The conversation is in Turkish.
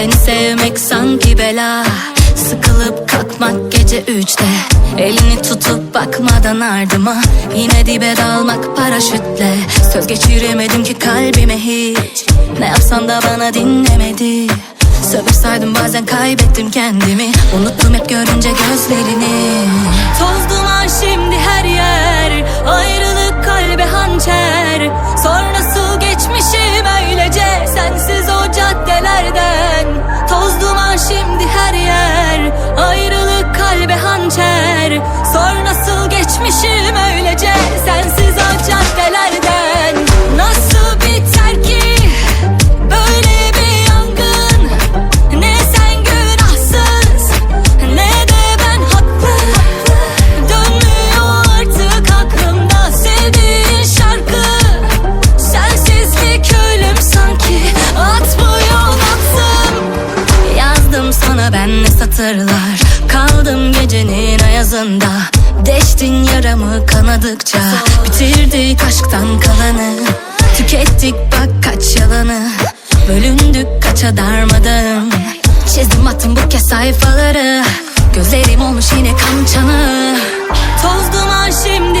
Seni sevmek sanki bela. Sıkılıp kalkmak gece üçte. Elini tutup bakmadan ardıma. Yine dibe dalmak paraşütle. Söz geçiremedim ki kalbime hiç. Ne yapsan da bana dinlemedi. Sövüp saydım bazen kaybettim kendimi. Unuttum hep görünce gözlerini Geçmişim öylece Sensiz o caddelerden. Nasıl biter ki Böyle bir yangın? Ne sen günahsız Ne de ben haklı. Dönmüyor artık aklımda Sevdiğin şarkı. Sensizlik ölüm sanki Atmıyor aklım Yazdım sana ben ne satırlar. Kaldım gecenin ayazında Deştin yaramı kanadıkça Bitirdik aşktan kalanı Tükettik bak kaç yalanı Bölündük kaça darmadım Çizdim attım bu kez sayfaları Gözlerim olmuş yine kan çanı Toz duman şimdi